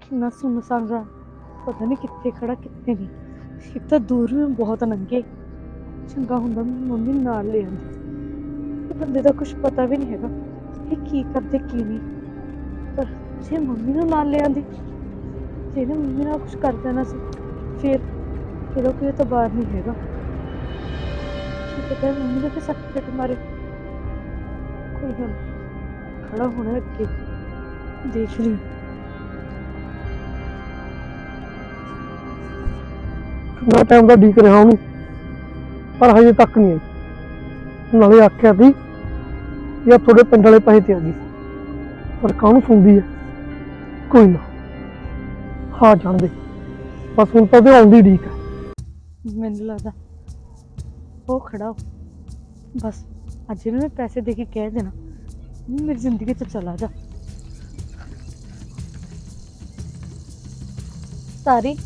ਕਿੰਨਾ ਸੁੰਨਸਾਨ ਰਾ ਪਤਾ ਨਹੀਂ ਕਿੱਥੇ ਖੜਾ ਕਿੱਥੇ ਨਹੀਂ। ਇੱਕ ਤਾਂ ਦੂਰ ਵੀ ਬਹੁਤ ਨੰਗੇ। ਚੰਗਾ ਹੁੰਦਾ ਮੰਮੀ ਨਾਲ ਲੈ ਆਂਦੀ ਬੰਦੇ ਦਾ ਕੁਝ ਪਤਾ ਵੀ ਨਹੀਂ ਹੈਗਾ ਇਹ ਕੀ ਕਰਦੇ, ਕੀ ਨਹੀਂ। ਪਰ ਜੇ ਮੰਮੀ ਨੂੰ ਨਾਲ ਲੈ ਆਉਂਦੀ, ਜੇ ਨਾ ਮੰਮੀ ਨਾਲ ਕੁਝ ਕਰ ਦੇਣਾ ਸੀ, ਫਿਰ ਫਿਰ ਉਹ ਕਿਤੇ ਤਾਂ ਬਾਹਰ ਨਹੀਂ ਹੈਗਾ ਪਤਾ ਮੰਮੀ ਦੇ ਤੇ ਸੱਟ ਮਾਰੇ। ਕੋਈ ਗੱਲ ਖੜਾ ਹੋਣਾ ਅੱਗੇ। ਦੇਖ ਲਈ। ਕਿੰਨਾ ਟਾਈਮ ਦਾ ਡੀਕ ਰਿਹਾ ਉਹਨੂੰ ਪਰ ਹਜੇ ਤੱਕ ਨਹੀਂ ਆਈ। ਨਾਲੇ ਆਖਿਆ ਸੀ ਯਾ ਤੁਹਾਡੇ ਪਿੰਡ ਵਾਲੇ ਪੈਸੇ ਤੇ ਆ ਗਈ ਪਰ ਕਾਹਨੂੰ ਸੁਣਦੀ ਹੈ ਕੋਈ ਨਾ। ਹਾਂ ਜਾਣਦੇ ਬਸ ਹੁਣ ਤਾਂ ਤੇ ਆਉਂਦੀ ਡੀਕ ਹੈ ਮੈਨੂੰ ਲੱਗਦਾ ਉਹ ਖੜਾ ਹੋ। ਬਸ ਅੱਜ ਇਹਨੂੰ ਮੈਂ ਪੈਸੇ ਦੇ ਕੇ ਕਹਿ ਦੇਣਾ। ਮੇਰੀ ਜ਼ਿੰਦਗੀ ਤੋਂ ਚਲਾ ਜਾ। ਤਾਰੀ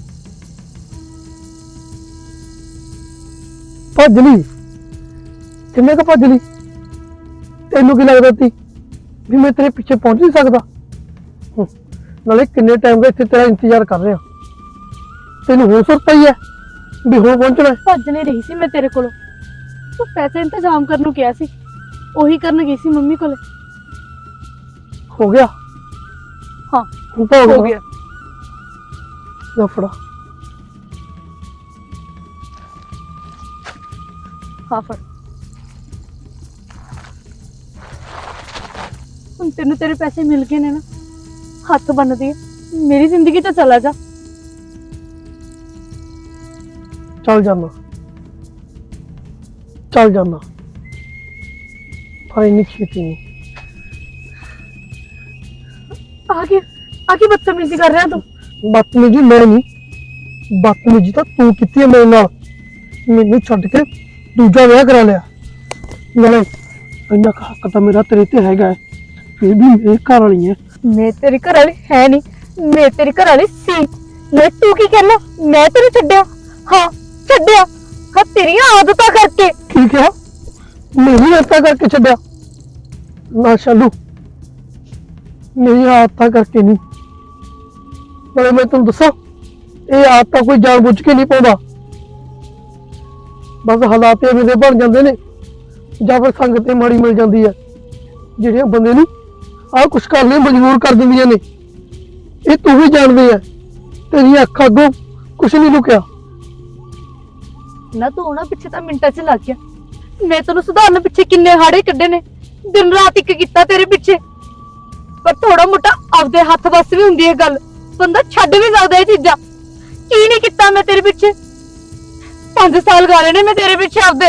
ਭੱਜ ਲਈ? ਕਿੰਨੇ ਕੁ ਭੱਜ ਲਈ? ਤੈਨੂੰ ਕੀ ਲੱਗਦਾ ਤੀ ਵੀ ਮੈਂ ਤੇਰੇ ਪਿੱਛੇ ਪਹੁੰਚ ਨਹੀਂ ਸਕਦਾ? ਹੂੰ, ਨਾਲੇ ਕਿੰਨੇ ਟਾਈਮ ਦਾ ਇੱਥੇ ਤੇਰਾ ਇੰਤਜ਼ਾਰ ਕਰ ਰਿਹਾ। ਤੈਨੂੰ ਹੋ ਸਕਦਾ ਹੀ ਹੈ ਵੀ ਹੁਣ ਪਹੁੰਚਣਾ ਹੈ। ਭੱਜ ਨਹੀਂ ਰਹੀ ਸੀ ਮੈਂ ਤੇਰੇ ਕੋਲੋਂ। ਤੂੰ ਪੈਸੇ ਇੰਤਜ਼ਾਮ ਕਰਨ ਨੂੰ ਕਿਹਾ ਸੀ। ਉਹੀ ਕਰਨ ਗਈ ਸੀ ਮੰਮੀ ਕੋਲੇ। ਹੋ ਗਿਆ? ਹਾਂ ਹੁਣ ਤਾਂ ਹੋ ਗਿਆ। ਜਾ ਫੜਾ। ਹਾਂ ਫੜ ਹੁਣ ਤੈਨੂੰ ਤੇਰੇ ਪੈਸੇ ਮਿਲ ਗਏ ਨੇ ਨਾ ਹੱਥ ਬੰਨਦੀ ਹੈ ਮੇਰੀ ਜ਼ਿੰਦਗੀ ਤੋਂ ਚਲਾ ਜਾ ਚੱਲ ਜਾਣਾ ਚੱਲ ਜਾਣਾ ਪਰ ਇੰਨੀ ਛੇਤੀ ਨਹੀਂ ਆ ਕੇ ਆ ਕੇ ਬਦਤਮੀਜ਼ੀ ਕਰ ਰਿਹਾ ਤੂੰ ਬਦਤਮੀਜੀ ਮੈਂ ਨਹੀਂ ਬਦਤਮੀਜੀ ਤਾਂ ਤੂੰ ਕੀਤੀ ਹੈ ਮੇਰੇ ਨਾਲ ਮੈਨੂੰ ਛੱਡ ਕੇ ਦੂਜਾ ਵਿਆਹ ਕਰਾ ਲਿਆ ਨਾਲੇ ਇੰਨਾ ਕੁ ਹੱਕ ਤਾਂ ਮੇਰਾ ਤੇਰੇ ਤੇ ਹੈਗਾ ਹੈ। ਫਿਰ ਵੀ ਮੇਰੇ ਘਰ ਵਾਲੀ ਹੈ ਮੈਂ ਤੇਰੀ ਘਰ ਵਾਲੀ ਹੈ ਨਹੀਂ ਮੈਂ ਤੇਰੀ ਘਰ ਵਾਲੀ ਸੀ ਲੈ ਤੂੰ ਕੀ ਕਹਿਣਾ ਮੈਂ ਤੈਨੂੰ ਛੱਡਿਆ ਹਾਂ ਛੱਡਿਆ ਹਾਂ ਤੇਰੀਆਂ ਆਦਤਾਂ ਕਰਕੇ ਠੀਕ ਹੈ ਮੇਰੀ ਆਦਤਾਂ ਕਰਕੇ ਛੱਡਿਆ ਨਾ ਸ਼ਾਲੂ ਮੇਰੀ ਆਦਤਾਂ ਕਰਕੇ ਨਹੀਂ ਨਾਲੇ ਮੈਂ ਤੁਹਾਨੂੰ ਦੱਸਾਂ ਇਹ ਆਦਤਾਂ ਕੋਈ ਜਾਣ ਬੁੱਝ ਕੇ ਨਹੀਂ ਪਾਉਂਦਾ ਬਸ ਹਾਲਾਤ ਐਵੇਂ ਦੇ ਬਣ ਜਾਂਦੇ ਨੇ, ਜਾਂ ਫਿਰ ਸੰਗਤ ਤੇ ਮਾੜੀ ਮਿਲ ਜਾਂਦੀ ਹੈ। ਜਿਹੜੀਆਂ ਬੰਦੇ ਨੂੰ ਆਹ ਕੁਛ ਕਰਨ ਲਈ ਮਜਬੂਰ ਕਰ ਦਿੰਦੀਆਂ ਨੇ। ਇਹ ਤੂੰ ਵੀ ਜਾਣਦੀ ਹੈ ਤੇਰੀਆਂ ਅੱਖਾਂ ਅੱਗੋਂ ਕੁਛ ਨਹੀਂ ਲੁਕਿਆ। ਨਾ ਤੂੰ ਉਹਨਾਂ ਪਿੱਛੇ ਤਾਂ ਮਿੰਟਾਂ 'ਚ ਲੱਗ ਗਿਆ। ਮੈਂ ਤੈਨੂੰ ਸੁਧਾਰਨ ਪਿੱਛੇ ਕਿੰਨੇ ਹਾੜੇ ਕੱਢੇ ਨੇ। ਦਿਨ ਰਾਤ ਇੱਕ ਕੀਤਾ ਤੇਰੇ ਪਿੱਛੇ। ਪਰ ਥੋੜਾ ਮੋਟਾ ਆਪਦੇ ਹੱਥ ਵੱਸ ਵੀ ਹੁੰਦੀ ਹੈ ਗੱਲ। ਬੰਦਾ ਛੱਡ ਵੀ ਸਕਦਾ ਇਹ ਚੀਜ਼ਾਂ। ਕੀ ਨਹੀਂ ਕੀਤਾ ਮੈਂ ਤੇਰੇ ਪਿੱਛੇ? 5 ਸਾਲ ਗਾਲੇ ਨੇ ਮੈਂ ਤੇਰੇ ਪਿੱਛੇ ਆਪਦੇ।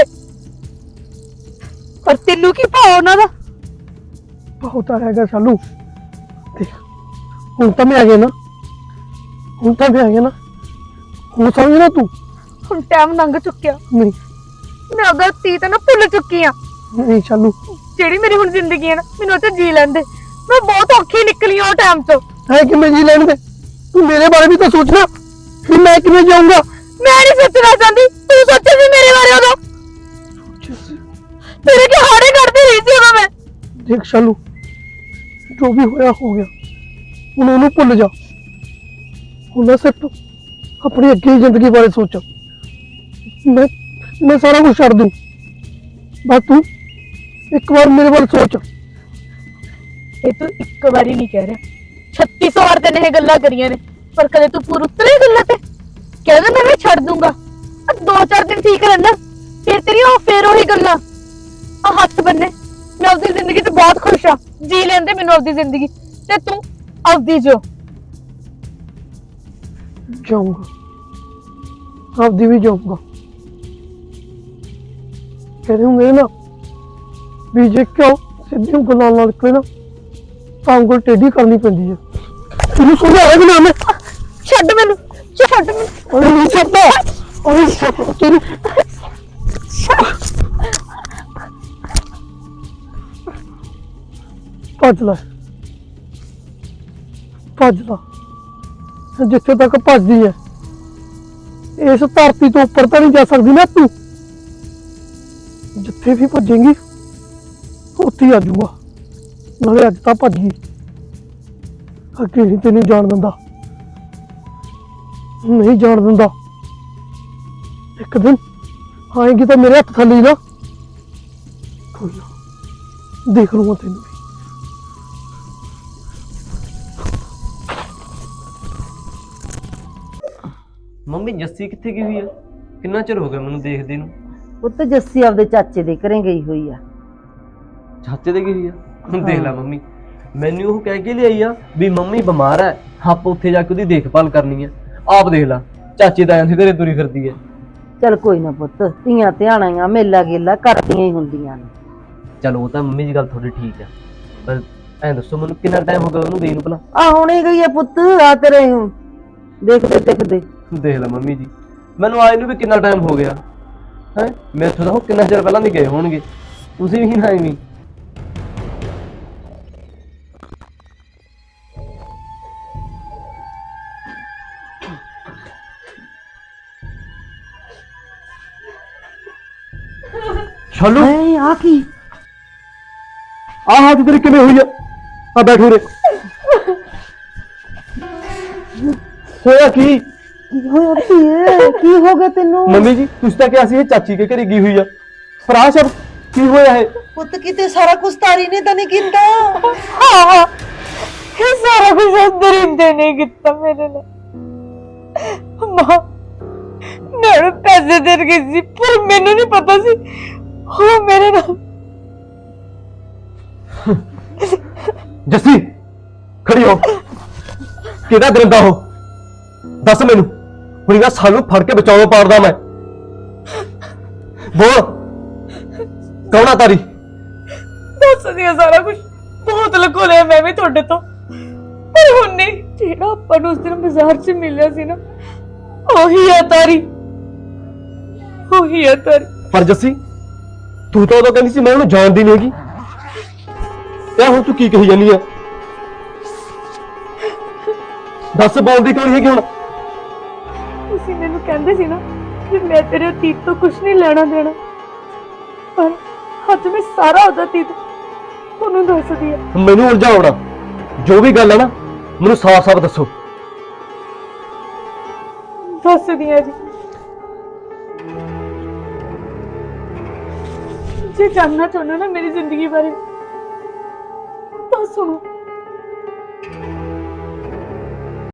ਪਰ ਤੈਨੂੰ ਕੀ ਭਾਅ ਉਹਨਾਂ ਦਾ? ਬਹੁਤ ਹੈਗਾ ਸ਼ਾਲੂ। ਦੇਖ ਹੁਣ ਤਾਂ ਮੈਂ ਆ ਗਿਆ ਨਾ। ਹੁਣ ਤਾਂ ਮੈਂ ਆ ਗਿਆ ਨਾ। ਹੁਣ ਸਮਝ ਨਾ ਤੂੰ। ਹੁਣ ਟਾਈਮ ਲੰਘ ਚੁੱਕਿਆ। ਨਹੀਂ। ਮੈਂ ਅਗਰ ਤੀ ਤਾਂ ਨਾ ਭੁੱਲ ਚੁੱਕੀ ਆ। ਨਹੀਂ ਸ਼ਾਲੂ। ਜਿਹੜੀ ਮੇਰੀ ਹੁਣ ਜ਼ਿੰਦਗੀ ਹੈ ਨਾ ਮੈਨੂੰ 'ਚ ਜੀ ਲੈਂਦੇ। ਮੈਂ ਬਹੁਤ ਔਖੀ ਨਿਕਲੀ ਹਾਂ ਉਹ ਟਾਈਮ 'ਚ। ਹੈ ਕਿਵੇਂ ਜੀ ਲੈਣ ਦੇ ਤੂੰ ਮੇਰੇ ਬਾਰੇ ਵੀ ਤਾਂ ਸੋਚਣਾ। ਕਿ ਮੈਂ ਕਿਵੇਂ ਜਾਊਂਗਾ? ਮੈਂ ਨਹੀਂ ਸੋਚਣਾ ਚਾਹੁੰਦੀ। ਤੂੰ ਸੋਚੇ ਸੀ ਮੇਰੇ ਬਾਰੇ ਉਦੋਂ ਤੇਰੇ ਕੀ ਹਾੜੇ ਕੱਢਦੀ ਰਹੀ ਸੀ ਉਦੋਂ ਮੈਂ ਦੇਖ ਸ਼ਾਲੂ ਜੋ ਵੀ ਹੋਇਆ ਹੋ ਗਿਆ ਹੁਣ ਉਹਨੂੰ ਭੁੱਲ ਜਾ ਹੁਣ ਨਾ ਸਿਰਫ ਆਪਣੀ ਅੱਗੇ ਦੀ ਜ਼ਿੰਦਗੀ ਬਾਰੇ ਸੋਚ ਮੈਂ ਮੈਂ ਸਾਰਾ ਕੁਝ ਛੱਡ ਦੂੰ ਬਸ ਤੂੰ ਇੱਕ ਵਾਰ ਮੇਰੇ ਵੱਲ ਸੋਚ ਇਹ ਤੂੰ ਇੱਕ ਵਾਰੀ ਨਹੀਂ ਕਹਿ ਰਿਹਾ 3600 ਵਾਰ ਤੈਨੇ ਇਹ ਗੱਲਾਂ ਕਰੀਆਂ ਨੇ ਪਰ ਕਦੇ ਤੂੰ ਪੂਰ ਉਤਰੇ ਗੱਲਾਂ ਤੇ ਕਹਿੰਦਾ ਮੈਂ ਵੀ ਛੱਡ ਦੂੰਗਾ ਆ ਦੋ ਚਾਰ ਦਿਨ ਠੀਕ ਰਹਿਣਾ ਫਿਰ ਤੇਰੀ ਉਹ ਫੇਰ ਉਹੀ ਗੱਲਾਂ। ਆ ਹੱਥ ਬੰਨੇ ਮੈਂ ਆਪਦੀ ਜ਼ਿੰਦਗੀ 'ਚ ਬਹੁਤ ਖੁਸ਼ ਆ ਜੀ ਲੈਂਦੇ ਮੈਨੂੰ ਆਪਦੀ ਜ਼ਿੰਦਗੀ। ਤੇ ਤੂੰ ਆਪਦੀ ਜੋ। ਜਾਊਂਗਾ। ਆਪਦੀ ਵੀ ਜਾਊਂਗਾ। ਕਹਿੰਦੇ ਹੁੰਦੇ ਨਾ ਵੀ ਜੇ ਕਿਉਂ ਸਿੱਧੀ ਉਂਗਲਾਂ ਨਾਲ ਕੋਈ ਨਾ ਤਾਂ ਉਂਗਲ ਟੇਢੀ ਕਰਨੀ ਪੈਂਦੀ ਹੈ ਤੈਨੂੰ ਸਮਝਾਇਆ ਕਿ ਨਾ ਮੈਂ? ਛੱਡ ਮੈਨੂੰ ਛੱਡ ਮੈਨੂੰ। ਓਏ ਨਹੀਂ ਛੱਡਦਾ। ਓਏ ਛੱਡ ਤੈਨੂੰ ਭੱਜ ਲੈ। ਭੱਜ ਲੈ। ਜਿੱਥੇ ਤੱਕ ਭੱਜਦੀ ਹੈ। ਇਸ ਧਰਤੀ ਤੋਂ ਉੱਪਰ ਤਾਂ ਨਹੀਂ ਜਾ ਸਕਦੀ ਨਾ ਤੂੰ। ਜਿੱਥੇ ਵੀ ਭੱਜੇਂਗੀ, ਉੱਥੇ ਹੀ ਆ ਜਾਊਗਾ। ਨਾਲੇ ਅੱਜ ਤਾਂ ਭੱਜ ਗਈ। ਅੱਗੇ ਨਹੀਂ ਤੈਨੂੰ ਜਾਣ ਦਿੰਦਾ। ਨਹੀਂ ਜਾਣ ਦਿੰਦਾ। ਇੱਕ ਦਿਨ ਆਏਗੀ ਤਾਂ ਮੇਰੇ ਹੱਥ ਥੱਲੇ ਹੀ ਨਾ ਕੋਈ ਨਾ ਦੇਖ ਲੂੰਗਾ ਤੈਨੂੰ ਵੀ। ਮੰਮੀ ਜੱਸੀ ਕਿੱਥੇ ਗਈ ਹੋਈ ਆ? ਕਿੰਨਾ ਚਿਰ ਹੋ ਗਿਆ ਮੈਨੂੰ ਦੇਖਦੇ ਨੂੰ? ਪੁੱਤ ਜੱਸੀ ਆਪਦੇ ਚਾਚੇ ਦੇ ਘਰੇ ਗਈ ਹੋਈ ਆ। ਚਾਚੇ ਦੇ ਗਈ ਹੋਈ ਆ? ਹੁਣ ਦੇਖ ਲੈ ਮੰਮੀ ਮੈਨੂੰ ਉਹ ਕਹਿ ਕੇ ਲਿਆਈ ਆ ਵੀ ਮੰਮੀ ਬਿਮਾਰ ਹੈ ਆਪਾਂ ਉੱਥੇ ਜਾ ਕੇ ਉਹਦੀ ਦੇਖਭਾਲ ਕਰਨੀ ਹੈ ਆਪ ਦੇਖ ਲੈ ਚਾਚੇ ਦਾ ਦੇ ਘਰੇ ਤੁਰੀ ਫਿਰਦੀ ਹੈ ਚਲ ਕੋਈ ਨਾ ਪੁੱਤ ਧੀਆਂ ਧਿਆਣਾਂ ਮੇਲਾ ਗੇਲਾ ਕਰਦੀਆਂ ਹੀ ਹੁੰਦੀਆਂ ਨੇ। ਚਲੋ ਉਹ ਤਾਂ ਮੰਮੀ ਦੀ ਗੱਲ ਤੁਹਾਡੀ ਠੀਕ ਆ ਪਰ ਐਂ ਦੱਸੋ ਮੈਨੂੰ ਕਿੰਨਾ ਟਾਈਮ ਹੋ ਗਿਆ ਉਹਨੂੰ ਦੇਣ ਨੂੰ ਭਲਾ? ਆ ਹੁਣੇ ਗਈ ਆ ਪੁੱਤ ਆ ਤੇਰੇ ਦੇਖਦੇ ਦੇਖਦੇ। ਦੇਖ ਲੈ ਮੰਮੀ ਜੀ ਮੈਨੂੰ ਆਏ ਨੂੰ ਵੀ ਕਿੰਨਾ ਟਾਈਮ ਹੋ ਗਿਆ। ਹੈ? ਮੈਥੋਂ ਤਾਂ ਉਹ ਕਿੰਨਾ ਚਿਰ ਪਹਿਲਾਂ ਦੀ ਗਏ ਹੋਣਗੇ। ਤੁਸੀਂ ਵੀ ਨਾ ਐਵੇਂ ਛਾਲੂ ਐ ਆ ਕੀ ਆਹ ਹੱਥ ਤੇਰੀ ਕਿਵੇਂ ਹੋਈ ਆ ਆ ਬੈਠੋ ਰੇ ਹੋਇਆ ਕੀ ਕੀ ਹੋਇਆ ਧੀਏ ਕੀ ਹੋ ਗਿਆ ਤੈਨੂੰ ਮੰਮੀ ਜੀ ਤੁਸੀਂ ਤਾਂ ਕਿਹਾ ਸੀ ਇਹ ਚਾਚੀ ਕੇ ਘਰੇ ਗਈ ਹੋਈ ਆ ਪਰ ਆਹ ਸਭ ਕੀ ਹੋਇਆ ਹੈ ਪੁੱਤ ਕਿਤੇ ਸਾਰਾ ਕੁਝ ਤਾਰੀ ਨੇ ਤਾਂ ਨਹੀਂ ਕੀਤਾ ਹਾਂ ਇਹ ਸਾਰਾ ਕੁਝ ਅੰਦਰ ਇੰਦੇ ਨਹੀਂ ਕੀਤਾ ਮੇਰੇ ਨਾਲ ਮਾਂ ਮੈਂ ਉਹਨੂੰ ਪੈਸੇ ਦੇ ਰਹੀ ਸੀ ਪਰ ਮੈਨੂੰ ਨਹੀਂ ਪਤਾ ਸੀ ਉਹ ਮੇਰੇ ਨਾਲ। ਜੱਸੀ ਖੜੀ ਹੋ। ਕਿਹਦਾ ਦਰਿੰਦਾ ਹੋ ਦੱਸ ਮੈਨੂੰ। ਹੁਣ ਇਹਦਾ ਸਾਨੂੰ ਫੜ ਕੇ ਬਚਾਉਣੋਂ ਪਾੜਦਾ ਮੈਂ। ਬੋਲ। ਕੌਣ ਤਾਰੀ? ਦੱਸਦੀ ਆ ਸਾਰਾ ਕੁਝ ਬਹੁਤ ਲਕੋ ਲਿਆ ਮੈਂ ਵੀ ਤੁਹਾਡੇ ਤੋਂ। ਪਰ ਹੁਣ ਨਹੀਂ ਜਿਹੜਾ ਆਪਾਂ ਨੂੰ ਉਸ ਦਿਨ ਬਾਜ਼ਾਰ 'ਚ ਮਿਲਿਆ ਸੀ ਨਾ ਉਹੀ ਆ ਤਾਰੀ। ਉਹੀ ਆ ਤਾਰੀ। ਪਰ ਜੱਸੀ ਤੂੰ ਤਾਂ ਉਦੋਂ ਕਹਿੰਦੀ ਸੀ ਮੈਂ ਉਹਨੂੰ ਜਾਣਦੀ ਨਹੀਂ ਹੈਗੀ। ਇਹ ਹੁਣ ਤੂੰ ਕੀ ਕਹੀ ਜਾਨੀ ਆ? ਦੱਸ ਬੋਲਦੀ ਕਿਉਂ ਨਹੀਂ ਹੈਗੀ ਹੁਣ? ਤੁਸੀਂ ਮੈਨੂੰ ਕਹਿੰਦੇ ਸੀ ਨਾ ਕਿ ਮੈਂ ਤੇਰੇ ਅਤੀਤ ਤੋਂ ਕੁਝ ਨਹੀਂ ਲੈਣਾ ਦੇਣਾ। ਪਰ ਅੱਜ ਮੈਂ ਸਾਰਾ ਉਹਦਾ ਅਤੀਤ ਤੁਹਾਨੂੰ ਦੱਸਦੀ ਆ। ਮੈਨੂੰ ਉਲਝਾਉਣਾ ਜੋ ਵੀ ਗੱਲ ਹੈ ਨਾ ਮੈਨੂੰ ਸਾਫ਼-ਸਾਫ਼ ਦੱਸੋ। ਦੱਸਦੀ ਆ ਜੀ। ਜੇ ਜਾਨਣਾ ਚਾਹੁੰਦੇ ਹੋ ਨਾ ਮੇਰੀ ਜ਼ਿੰਦਗੀ ਬਾਰੇ ਤਾਂ ਸੁਣੋ।